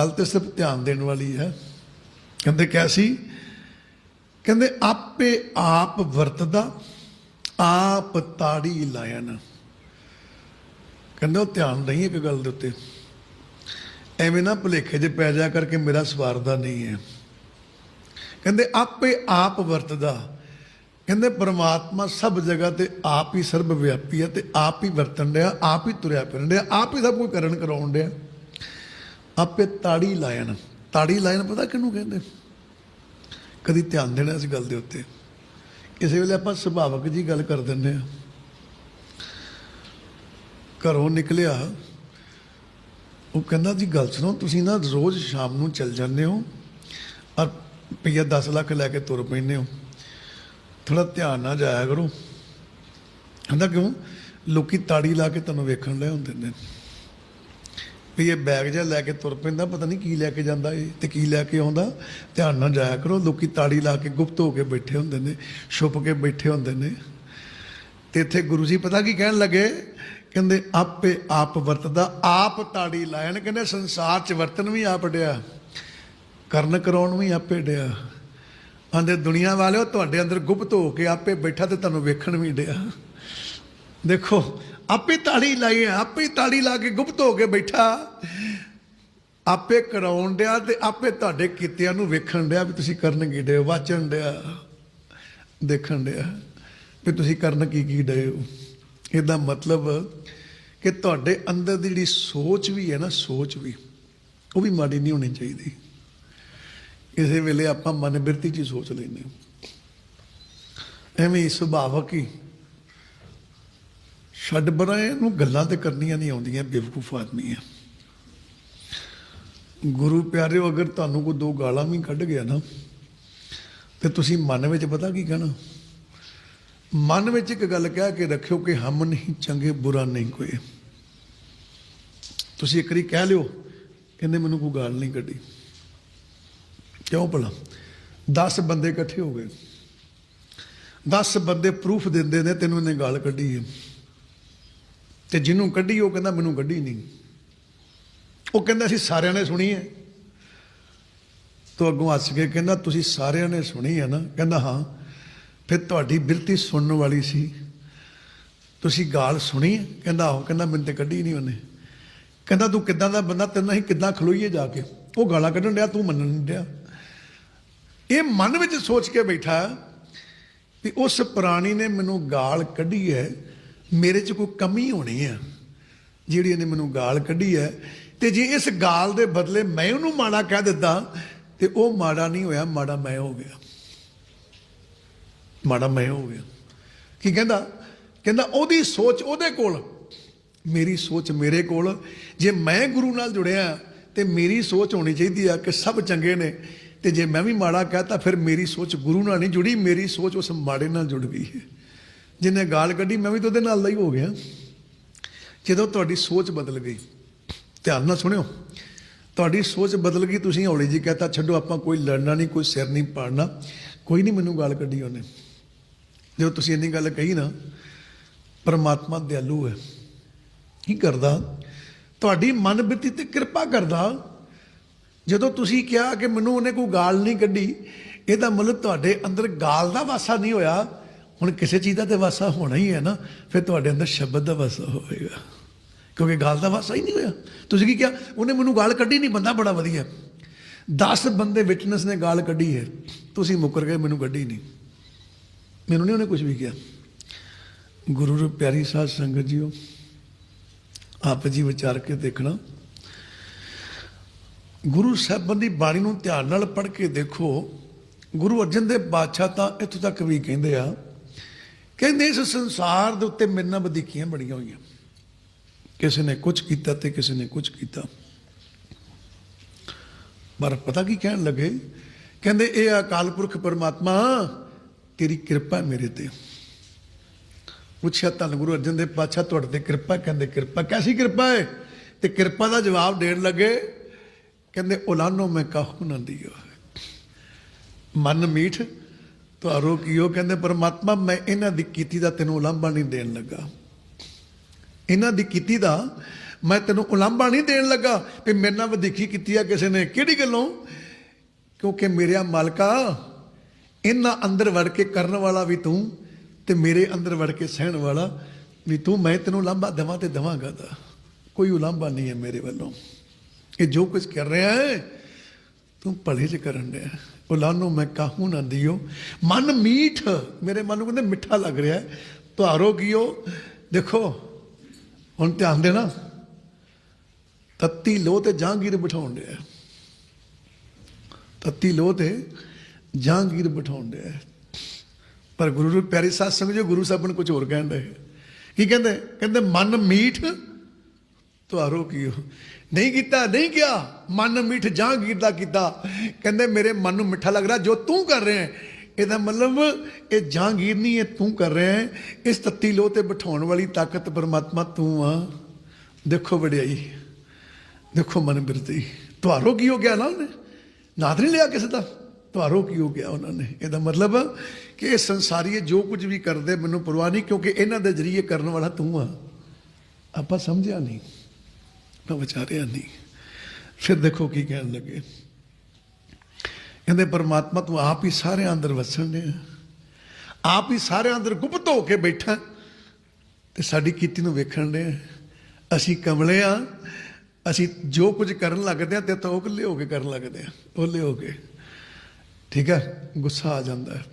ਗੱਲ ਤੇ ਸਿਰਫ ਧਿਆਨ ਦੇਣ ਵਾਲੀ ਹੈ। ਕਹਿੰਦੇ ਕੈਸੀ ਕਹਿੰਦੇ, ਆਪੇ ਆਪ ਵਰਤਦਾ, ਆਪ ਤਾੜੀ ਲਾਇਨ ਕਹਿੰਦੇ, ਉਹ ਧਿਆਨ ਨਹੀਂ ਇੱਕ ਗੱਲ ਦੇ ਉੱਤੇ। ਐਵੇਂ ਨਾ ਭੁਲੇਖੇ 'ਚ ਪੈ ਜਾ ਕਰਕੇ ਮੇਰਾ ਸਵਾਰਦਾ ਨਹੀਂ ਹੈ। ਕਹਿੰਦੇ, ਆਪੇ ਆਪ ਵਰਤਦਾ। ਕਹਿੰਦੇ, ਪਰਮਾਤਮਾ ਸਭ ਜਗ੍ਹਾ ਤੇ ਆਪ ਹੀ ਸਰਬ ਵਿਆਪੀ ਹੈ ਤੇ ਆਪ ਹੀ ਵਰਤਣ ਡਿਆ, ਆਪ ਹੀ ਤੁਰਿਆ ਫਿਰਨ ਡਿਆ, ਆਪ ਹੀ ਸਭ ਕੁਝ ਕਰਨ ਕਰਾਉਣ ਡਿਆ। ਆਪੇ ਤਾੜੀ ਲਾਇਣ ਤਾੜੀ ਲਾਇਣ ਪਤਾ ਕਿਹਨੂੰ ਕਹਿੰਦੇ? ਕਦੀ ਧਿਆਨ ਦੇਣਾ ਇਸ ਗੱਲ ਦੇ ਉੱਤੇ। ਕਿਸੇ ਵੇਲੇ ਆਪਾਂ ਸੁਭਾਵਕ ਜੀ ਗੱਲ ਕਰ ਦਿੰਦੇ ਆ ਘਰੋਂ ਨਿਕਲਿਆ, ਉਹ ਕਹਿੰਦਾ ਜੀ, ਗੱਲ ਸੁਣੋ, ਤੁਸੀਂ ਨਾ ਰੋਜ਼ ਸ਼ਾਮ ਨੂੰ ਚੱਲ ਜਾਂਦੇ ਹੋ ਔਰ ਰੁਪਈਆ 10 ਲੱਖ ਲੈ ਕੇ ਤੁਰ ਪੈਂਦੇ ਹੋ। ਥੋੜਾ ਧਿਆਨ ਨਾਲ ਜਾਇਆ ਕਰੋ। ਕਹਿੰਦਾ ਕਿਉਂ? ਲੋਕੀ ਤਾੜੀ ਲਾ ਕੇ ਤੁਹਾਨੂੰ ਵੇਖਣ ਲੈ ਹੁੰਦੇ ਨੇ। ਵੀ ਇਹ ਬੈਗ ਜਿਹਾ ਲੈ ਕੇ ਤੁਰ ਪੈਂਦਾ, ਪਤਾ ਨਹੀਂ ਕੀ ਲੈ ਕੇ ਜਾਂਦਾ ਇਹ ਤੇ ਕੀ ਲੈ ਕੇ ਆਉਂਦਾ। ਧਿਆਨ ਨਾਲ ਜਾਇਆ ਕਰੋ, ਲੋਕੀ ਤਾੜੀ ਲਾ ਕੇ ਗੁਪਤ ਹੋ ਕੇ ਬੈਠੇ ਹੁੰਦੇ ਨੇ, ਛੁਪ ਕੇ ਬੈਠੇ ਹੁੰਦੇ ਨੇ। ਤੇ ਇੱਥੇ ਗੁਰੂ ਜੀ ਪਤਾ ਕੀ ਕਹਿਣ ਲੱਗੇ? ਕਹਿੰਦੇ, ਆਪੇ ਆਪ ਵਰਤਦਾ, ਆਪ ਤਾੜੀ ਲਾਇਨ ਕਹਿੰਦੇ, ਸੰਸਾਰ 'ਚ ਵਰਤਨ ਵੀ ਆਪ ਡਿਆ, ਕਰਨ ਕਰਾਉਣ ਵੀ ਆਪੇ ਡਿਆ। ਆਂਦੇ, ਦੁਨੀਆ ਵਾਲਿਓ, ਤੁਹਾਡੇ ਅੰਦਰ ਗੁਪਤ ਹੋ ਕੇ ਆਪੇ ਬੈਠਾ ਤੇ ਤੁਹਾਨੂੰ ਵੇਖਣ ਵੀ ਡਿਆ। ਦੇਖੋ ਆਪੇ ਤਾੜੀ ਲਾਈ ਹੈ, ਆਪੇ ਤਾੜੀ ਲਾ ਕੇ ਗੁਪਤ ਹੋ ਕੇ ਬੈਠਾ। ਆਪੇ ਕਰਾਉਣ ਡਿਆ ਤੇ ਆਪੇ ਤੁਹਾਡੇ ਕੀਤਿਆਂ ਨੂੰ ਵੇਖਣ ਡਿਆ ਵੀ ਤੁਸੀਂ ਕਰਨ ਕੀ ਡੇ ਵਾਚਣ ਡਿਆ ਦੇਖਣ ਡਿਆ ਵੀ ਤੁਸੀਂ ਕਰਨ ਕੀ ਕੀ ਡਏ ਹੋ। ਇਹਦਾ ਮਤਲਬ ਕਿ ਤੁਹਾਡੇ ਅੰਦਰ ਦੀ ਜਿਹੜੀ ਸੋਚ ਵੀ ਹੈ ਨਾ ਸੋਚ ਵੀ ਉਹ ਵੀ ਮਾੜੀ ਨਹੀਂ ਹੋਣੀ ਚਾਹੀਦੀ। ਕਿਸੇ ਵੇਲੇ ਆਪਾਂ ਮਨ ਬਿਰਤੀ ਚ ਹੀ ਸੋਚ ਲੈਂਦੇ ਐਵੇਂ ਹੀ ਸੁਭਾਵਕ ਹੀ ਛੱਡ ਬਰਾਏ ਇਹਨੂੰ ਗੱਲਾਂ ਤੇ ਕਰਨੀਆਂ ਨਹੀਂ ਆਉਂਦੀਆਂ, ਬੇਵਕੂਫ ਆਦਮੀ ਹੈ। ਗੁਰੂ ਪਿਆਰਿਓ, ਅਗਰ ਤੁਹਾਨੂੰ ਕੋਈ ਦੋ ਗਾਲਾਂ ਵੀ ਕੱਢ ਗਿਆ ਨਾ, ਤੇ ਤੁਸੀਂ ਮਨ ਵਿੱਚ ਪਤਾ ਕੀ ਕਹਿਣਾ? ਮਨ ਵਿੱਚ ਇੱਕ ਗੱਲ ਕਹਿ ਕੇ ਰੱਖਿਓ ਕਿ ਹਮ ਨਹੀਂ ਚੰਗੇ, ਬੁਰਾ ਨਹੀਂ ਕੋਈ। ਤੁਸੀਂ ਇੱਕ ਵਾਰੀ ਕਹਿ ਲਿਓ, ਕਹਿੰਦੇ ਮੈਨੂੰ ਕੋਈ ਗਾਲ ਨਹੀਂ ਕੱਢੀ। ਕਿਉਂ ਭਲਾ? 10 ਬੰਦੇ ਇਕੱਠੇ ਹੋ ਗਏ। 10 ਬੰਦੇ ਪ੍ਰੂਫ ਦਿੰਦੇ ਨੇ, ਤੈਨੂੰ ਇਹਨੇ ਗਾਲ ਕੱਢੀ ਹੈ। ਤੇ ਜਿਹਨੂੰ ਕੱਢੀ, ਉਹ ਕਹਿੰਦਾ ਮੈਨੂੰ ਕੱਢੀ ਨਹੀਂ ਉਹ ਕਹਿੰਦਾ, ਅਸੀਂ ਸਾਰਿਆਂ ਨੇ ਸੁਣੀ ਹੈ। ਤੋ ਅੱਗੋਂ ਹੱਸ ਕੇ ਕਹਿੰਦਾ, ਤੁਸੀਂ ਸਾਰਿਆਂ ਨੇ ਸੁਣੀ ਹੈ ਨਾ? ਕਹਿੰਦਾ, ਹਾਂ। ਫਿਰ ਤੁਹਾਡੀ ਬਿਰਤੀ ਸੁਣਨ ਵਾਲੀ ਸੀ। ਤੁਸੀਂ ਗਾਲ ਸੁਣੀ ਕਹਿੰਦਾ ਉਹ ਕਹਿੰਦਾ, ਮੈਨੂੰ ਤੇ ਕੱਢੀ ਨਹੀਂ ਉਹਨੇ। ਕਹਿੰਦਾ, ਤੂੰ ਕਿੱਦਾਂ ਦਾ ਬੰਦਾ? ਤੈਨੂੰ ਅਸੀਂ ਕਿੱਦਾਂ ਖਲੋਈਏ ਜਾ ਕੇ? ਉਹ ਗਾਲਾਂ ਕੱਢਣ ਡਿਆ, ਤੂੰ ਮੰਨਣ ਨਹੀਂ ਡਿਆ। ਇਹ ਮਨ ਵਿੱਚ ਸੋਚ ਕੇ ਬੈਠਾ ਵੀ ਉਸ ਪ੍ਰਾਣੀ ਨੇ ਮੈਨੂੰ ਗਾਲ ਕੱਢੀ ਹੈ ਮੇਰੇ 'ਚ ਕੋਈ ਕਮੀ ਹੋਣੀ ਆ, ਜਿਹੜੀ ਇਹਨੇ ਮੈਨੂੰ ਗਾਲ ਕੱਢੀ ਹੈ। ਤੇ ਜੇ ਇਸ ਗਾਲ ਦੇ ਬਦਲੇ ਮੈਂ ਉਹਨੂੰ ਮਾੜਾ ਕਹਿ ਦਿੱਤਾ, ਤੇ ਉਹ ਮਾੜਾ ਨਹੀਂ ਹੋਇਆ, ਮਾੜਾ ਮੈਂ ਹੋ ਗਿਆ। ਮਾੜਾ ਮੈਂ ਹੋ ਗਿਆ। ਕੀ ਕਹਿੰਦਾ? ਕਹਿੰਦਾ, ਉਹਦੀ ਸੋਚ ਉਹਦੇ ਕੋਲ, ਮੇਰੀ ਸੋਚ ਮੇਰੇ ਕੋਲ। ਜੇ ਮੈਂ ਗੁਰੂ ਨਾਲ ਜੁੜਿਆ, ਤੇ ਮੇਰੀ ਸੋਚ ਹੋਣੀ ਚਾਹੀਦੀ ਆ ਕਿ ਸਭ ਚੰਗੇ ਨੇ। ਤੇ ਜੇ ਮੈਂ ਵੀ ਮਾੜਾ ਕਹਤਾ, ਫਿਰ ਮੇਰੀ ਸੋਚ ਗੁਰੂ ਨਾਲ ਨਹੀਂ ਜੁੜੀ, ਮੇਰੀ ਸੋਚ ਉਸ ਮਾੜੇ ਨਾਲ ਜੁੜ ਗਈ ਹੈ। ਜਿਹਨੇ ਗਾਲ ਕੱਢੀ, ਮੈਂ ਵੀ ਤਾਂ ਉਹਦੇ ਨਾਲ ਦਾ ਹੀ ਹੋ ਗਿਆ। ਜਦੋਂ ਤੁਹਾਡੀ ਸੋਚ ਬਦਲ ਗਈ, ਧਿਆਨ ਨਾਲ ਸੁਣਿਓ। ਤੁਹਾਡੀ ਸੋਚ ਬਦਲ ਗਈ, ਤੁਸੀਂ ਹੌਲੀ ਜੀ ਕਹਤਾ, ਛੱਡੋ, ਆਪਾਂ ਕੋਈ ਲੜਨਾ ਨਹੀਂ, ਕੋਈ ਸਿਰ ਨਹੀਂ ਪਾੜਨਾ। ਕੋਈ ਨਹੀਂ ਮੈਨੂੰ ਗਾਲ ਕੱਢੀ ਉਹਨੇ। ਜਦੋਂ ਤੁਸੀਂ ਇੰਨੀ ਗੱਲ ਕਹੀ ਨਾ, ਪਰਮਾਤਮਾ ਦਿਆਲੂ ਹੈ। ਕੀ ਕਰਦਾ? ਤੁਹਾਡੀ ਮਨ ਬਿੱਤੀ ਤੇ ਕਿਰਪਾ ਕਰਦਾ। ਜਦੋਂ ਤੁਸੀਂ ਕਿਹਾ ਕਿ ਮੈਨੂੰ ਉਹਨੇ ਕੋਈ ਗਾਲ ਨਹੀਂ ਕੱਢੀ, ਇਹਦਾ ਮਤਲਬ ਤੁਹਾਡੇ ਅੰਦਰ ਗਾਲ ਦਾ ਵਾਸਾ ਨਹੀਂ ਹੋਇਆ। ਹੁਣ ਕਿਸੇ ਚੀਜ਼ ਦਾ ਤੇ ਵਾਸਾ ਹੋਣਾ ਹੀ ਹੈ ਨਾ, ਫਿਰ ਤੁਹਾਡੇ ਅੰਦਰ ਸ਼ਬਦ ਦਾ ਵਾਸਾ ਹੋਵੇਗਾ। ਕਿਉਂਕਿ ਗਾਲ ਦਾ ਵਾਸਾ ਹੀ ਨਹੀਂ ਹੋਇਆ। ਤੁਸੀਂ ਕੀ ਕਿਹਾ? ਉਹਨੇ ਮੈਨੂੰ ਗਾਲ ਕੱਢੀ ਨਹੀਂ, ਬੰਦਾ ਬੜਾ ਵਧੀਆ। 10 ਬੰਦੇ ਵਿਟਨੈਸ ਨੇ ਗਾਲ ਕੱਢੀ ਹੈ। ਤੁਸੀਂ ਮੁੱਕਰ ਗਏ, ਮੈਨੂੰ ਕੱਢੀ ਨਹੀਂ। ਮੈਨੂੰ ਨਹੀਂ ਉਹਨੇ ਕੁਝ ਵੀ ਕਿਹਾ। ਗੁਰੂ ਰੂ ਪਿਆਰੀ ਸਾਧ ਸੰਗਤ ਜੀਓ, ਆਪ ਜੀ ਵਿਚਾਰ ਕੇ ਦੇਖਣਾ। ਗੁਰੂ ਸਾਹਿਬਾਂ ਦੀ ਬਾਣੀ ਨੂੰ ਧਿਆਨ ਨਾਲ ਪੜ੍ਹ ਕੇ ਦੇਖੋ। ਗੁਰੂ ਅਰਜਨ ਦੇਵ ਬਾਦਸ਼ਾਹ ਤਾਂ ਇੱਥੋਂ ਤੱਕ ਵੀ ਕਹਿੰਦੇ ਆ ਕਹਿੰਦੇ ਇਸ ਸੰਸਾਰ ਦੇ ਉੱਤੇ ਮੇਰੇ ਨਾਲ ਵਧੀਕੀਆਂ ਬੜੀਆਂ ਹੋਈਆਂ। ਕਿਸੇ ਨੇ ਕੁਝ ਕੀਤਾ ਤੇ ਕਿਸੇ ਨੇ ਕੁਝ ਕੀਤਾ। ਪਰ ਪਤਾ ਕੀ ਕਹਿਣ ਲੱਗੇ? ਕਹਿੰਦੇ, ਇਹ ਅਕਾਲ ਪੁਰਖ ਪਰਮਾਤਮਾ, ਤੇਰੀ ਕਿਰਪਾ ਮੇਰੇ ਤੇ। ਪੁੱਛਿਆ, ਧੰਨ ਗੁਰੂ ਅਰਜਨ ਦੇਵ ਪਾਤਸ਼ਾਹ, ਤੁਹਾਡੇ ਤੇ ਕਿਰਪਾ? ਕਹਿੰਦੇ, ਕਿਰਪਾ ਕੈਸੀ ਕਿਰਪਾ ਹੈ ਤੇ ਕਿਰਪਾ ਦਾ ਜਵਾਬ ਦੇਣ ਲੱਗੇ, ਕਹਿੰਦੇ ਉਲਾਨੋ ਮੈਂ ਕਾਹੂ ਨਾ ਦਿਓ? ਮਨ ਮੀਠ ਤੁਹਾਰੋ ਉਹ ਕਹਿੰਦੇ, ਪਰਮਾਤਮਾ, ਮੈਂ ਇਹਨਾਂ ਦੀ ਕੀਤੀ ਦਾ ਤੈਨੂੰ ਉਲੰਭਾ ਨਹੀਂ ਦੇਣ ਲੱਗਾ। ਇਹਨਾਂ ਦੀ ਕੀਤੀ ਦਾ ਮੈਂ ਤੈਨੂੰ ਉਲਾਂਭਾ ਨਹੀਂ ਦੇਣ ਲੱਗਾ। ਵੀ ਮੇਰੇ ਨਾਲ ਵਧੀਕੀ ਕੀਤੀ ਆ ਕਿਸੇ ਨੇ। ਕਿਹੜੀ ਗੱਲੋਂ? ਕਿਉਂਕਿ ਮੇਰਿਆ ਮਾਲਕਾ, ਇਹਨਾਂ ਅੰਦਰ ਵੜ ਕੇ ਕਰਨ ਵਾਲਾ ਵੀ ਤੂੰ ਤੇ ਮੇਰੇ ਅੰਦਰ ਵੜ ਕੇ ਸਹਿਣ ਵਾਲਾ ਵੀ ਤੂੰ। ਮੈਂ ਤੈਨੂੰ ਲਾਂਭਾ ਦੇਵਾਂ ਤੇ ਦੇਵਾਂਗਾ ਦਾ ਕੋਈ ਉਲਾਂਭਾ ਨਹੀਂ ਹੈ ਮੇਰੇ ਵੱਲੋਂ। ਇਹ ਜੋ ਕੁਝ ਕਰ ਰਿਹਾ ਹੈ ਤੂੰ ਭਲੇ ਚ ਕਰਨ ਡਿਆ। ਉਲਾਨੋ ਮੈਂ ਕਾਹੂ ਨਾ ਦਿਓ। ਮਨ ਮੀਠ, ਮੇਰੇ ਮਨ ਨੂੰ ਕਹਿੰਦੇ ਮਿੱਠਾ ਲੱਗ ਰਿਹਾ ਹੈ। ਤੁਹਾਰੋ ਕੀਓ। ਦੇਖੋ, ਹੁਣ ਧਿਆਨ ਦੇਣਾ। ਤੱਤੀ ਲੋਹ ਤੇ ਜਹਾਂਗੀਰ ਬਿਠਾਉਣ ਡਿਆ ਤੱਤੀ ਲੋਹ ਤੇ ਜਹਾਂਗੀਰ ਬਿਠਾਉਣ ਡਿਆ ਪਰ ਗੁਰੂ ਪਿਆਰੇ ਪਿਆਰੀ ਸਾਧ ਸੰਗਤ ਜੋ, ਗੁਰੂ ਸਾਹਿਬ ਨੂੰ ਕੁਝ ਹੋਰ ਕਹਿਣ ਡਏ। ਕੀ ਕਹਿੰਦੇ? ਕਹਿੰਦੇ, ਮਨ ਮੀਠ ਤੁਹਾਰੋ ਕੀ ਕੀਓ ਨਹੀਂ ਕੀਤਾ, ਨਹੀਂ ਕਿਹਾ। ਮਨ ਮਿੱਠ ਜਹਾਂਗੀਰ ਦਾ ਕੀਤਾ। ਕਹਿੰਦੇ ਮੇਰੇ ਮਨ ਨੂੰ ਮਿੱਠਾ ਲੱਗ ਰਿਹਾ, ਜੋ ਤੂੰ ਕਰ ਰਿਹਾ ਹੈ। ਇਹਦਾ ਮਤਲਬ ਇਹ ਜਹਾਂਗੀਰ ਨਹੀਂ, ਇਹ ਤੂੰ ਕਰ ਰਿਹਾ ਹੈ। ਇਸ ਤੱਤੀ ਲੋਹ ਤੇ ਬਿਠਾਉਣ ਵਾਲੀ ਤਾਕਤ ਪਰਮਾਤਮਾ ਤੂੰ ਆ। ਦੇਖੋ ਵਡਿਆਈ, ਦੇਖੋ ਮਨ ਬਿਰਤੀ। ਤੁਹਾਰੋ ਕੀ ਹੋ ਗਿਆ ਨਾ? ਉਹਨੇ ਨਾਦ ਨਹੀਂ ਲਿਆ ਕਿਸੇ ਦਾ? ਤੁਹਾਰੋ ਕੀ ਹੋ ਗਿਆ ਉਹਨਾਂ ਨੇ? ਇਹਦਾ ਮਤਲਬ ਕਿ ਇਹ ਸੰਸਾਰੀਏ ਜੋ ਕੁਝ ਵੀ ਕਰਦੇ, ਮੈਨੂੰ ਪਰਵਾਹ ਨਹੀਂ, ਕਿਉਂਕਿ ਇਹਨਾਂ ਦੇ ਜਰੀਏ ਕਰਨ ਵਾਲਾ ਤੂੰ ਆ। ਆਪਾਂ ਸਮਝਿਆ ਨਹੀਂ। ਮੈਂ ਵਿਚਾਰਿਆ ਨਹੀਂ। ਫਿਰ ਦੇਖੋ ਕੀ ਕਹਿਣ ਲੱਗੇ। ਕਹਿੰਦੇ, ਪਰਮਾਤਮਾ, ਤੂੰ ਆਪ ਹੀ ਸਾਰਿਆਂ ਅੰਦਰ ਵਸਣ ਦੇ ਆਪ ਹੀ ਸਾਰਿਆਂ ਅੰਦਰ ਗੁਪਤ ਹੋ ਕੇ ਬੈਠਾ। ਤੇ ਸਾਡੀ ਕੀਤੀ ਨੂੰ ਵੇਖਣ ਦੇ ਅਸੀਂ ਕਮਲੇ ਆ। ਅਸੀਂ ਜੋ ਕੁਝ ਕਰਨ ਲੱਗਦੇ ਆ ਤੇ ਤਾਂ ਉਹ ਕੇ ਕਰਨ ਲੱਗਦੇ ਆ। ਉਹ ਲਿਓ ਕੇ। ਠੀਕ ਹੈ ਗੁੱਸਾ ਆ ਜਾਂਦਾ। ਹੈ